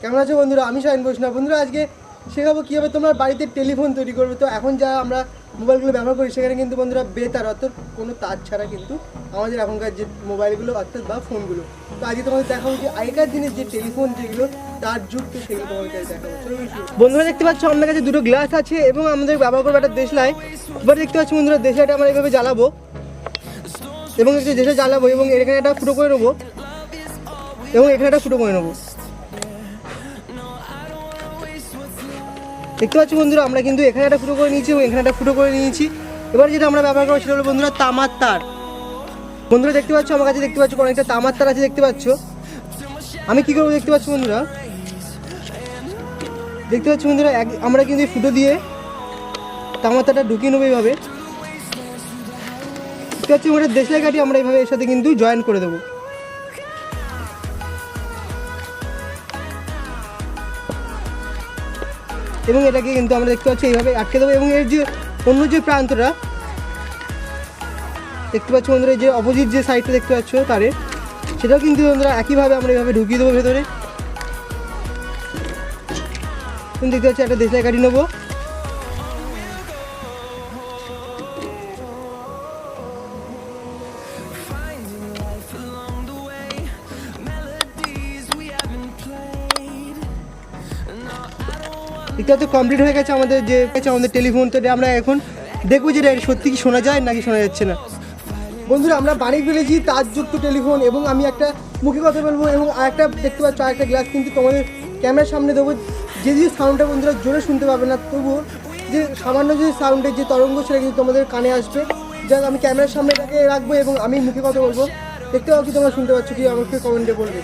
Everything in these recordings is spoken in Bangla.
কেমন আছো বন্ধুরা? আমি শাহিন বৈষ্ণব। বন্ধুরা, আজকে শেখাবো কীভাবে তোমরা বাড়িতে টেলিফোন তৈরি করবে। তো এখন যা আমরা মোবাইলগুলো ব্যবহার করি, সেখানে কিন্তু বন্ধুরা বেতার, অর্থাৎ কোনো তার ছাড়া কিন্তু আমাদের এখনকার যে মোবাইলগুলো, অর্থাৎ বা ফোনগুলো। তো আজকে তোমাদের দেখাবো যে আগেকার দিনের যে টেলিফোন যেগুলো, তার যুক্ত সেগুলো তোমাদেরকে আজ দেখাবো। বন্ধুরা, দেখতে পাচ্ছ আমাদের কাছে দুটো গ্লাস আছে এবং আমাদের ব্যবহার করব একটা দেশলাই। এবার দেখতে পাচ্ছি বন্ধুরা, দেশলাইটা আমরা এইভাবে জ্বালাবো এবং দেশে জ্বালাবো এবং এখানে একটা ফুটো করে নেব এবং এখানে একটা ফুটো করে নেব। দেখতে পাচ্ছি বন্ধুরা, আমরা কিন্তু এখানে একটা ফুটো করে নিয়েছি এবং এখানে একটা ফুটো করে নিয়েছি। এবার যেটা আমরা ব্যবহার করব সেটা হলো বন্ধুরা, তামার তার। বন্ধুরা, দেখতে পাচ্ছ? আমার কাছে দেখতে পাচ্ছ অনেকটা তামার তার আছে, দেখতে পাচ্ছ? আমি কি করব দেখতে পাচ্ছ বন্ধুরা? দেখতে পাচ্ছ বন্ধুরা, এক- আমরা কিন্তু এই ফুটো দিয়ে তামার তারটা ঢুকিয়ে নেব এইভাবে। দেখতে পাচ্ছি? আমাদের দেশলাই কাঠি আমরা এইভাবে এর সাথে কিন্তু জয়েন করে দেবো। এবং এটাকে কিন্তু আমরা দেখতে পাচ্ছি এইভাবে আটকে দেবো এবং এর যে অন্য যে প্রান্তটা, দেখতে পাচ্ছ বন্ধুরা যে অপোজিট যে সাইডটা দেখতে পাচ্ছ তারে, সেটাও কিন্তু বন্ধুরা একইভাবে আমরা এইভাবে ঢুকিয়ে দেবো ভেতরে। দেখতে পাচ্ছি একটা দেশলাই কাটি নেব। দেখতে পাচ্ছ কমপ্লিট হয়ে গেছে আমাদের যে আমাদের টেলিফোন তো আমরা এখন দেখব যে এটা সত্যি কি শোনা যায় নাকি শোনা যাচ্ছে না। বন্ধুরা, আমরা বানিয়ে ফেলেছি তারযুক্ত টেলিফোন এবং আমি একটা মুখে কথা বলব এবং আরেকটা দেখতে পাচ্ছ, আরেকটা গ্লাস কিন্তু তোমাদের ক্যামেরার সামনে দেবো। যে যে সাউন্ডটা বন্ধুরা জোরে শুনতে পাবে না, তবুও যে সামান্য যে সাউন্ডের যে তরঙ্গ, সেটা কিন্তু তোমাদের কানে আসবে। যাক, আমি ক্যামেরার সামনে এটাকে রাখব এবং আমি মুখে কথা বলব। দেখতে পাবো কি তোমরা শুনতে পাচ্ছ কি আমাকে কমেন্টে বলবে।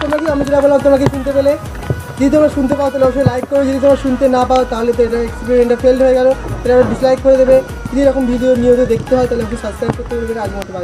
তোমরা আমি যেটা বললাম তোমরা কি শুনতে পেলে। যদি তোমরা শুনতে পাও, তাহলে অবশ্যই লাইক করো। যদি তোমরা শুনতে না পাও, তাহলে তো এটা এক্সপেরিমেন্টটা ফেল হয়ে গেল। এটা ডিসলাইক করে দেবে। যদি এরকম ভিডিও নিয়মিত দেখতে হয়, তাহলে একটু সাবস্ক্রাইব করতে হবে আজ মতো.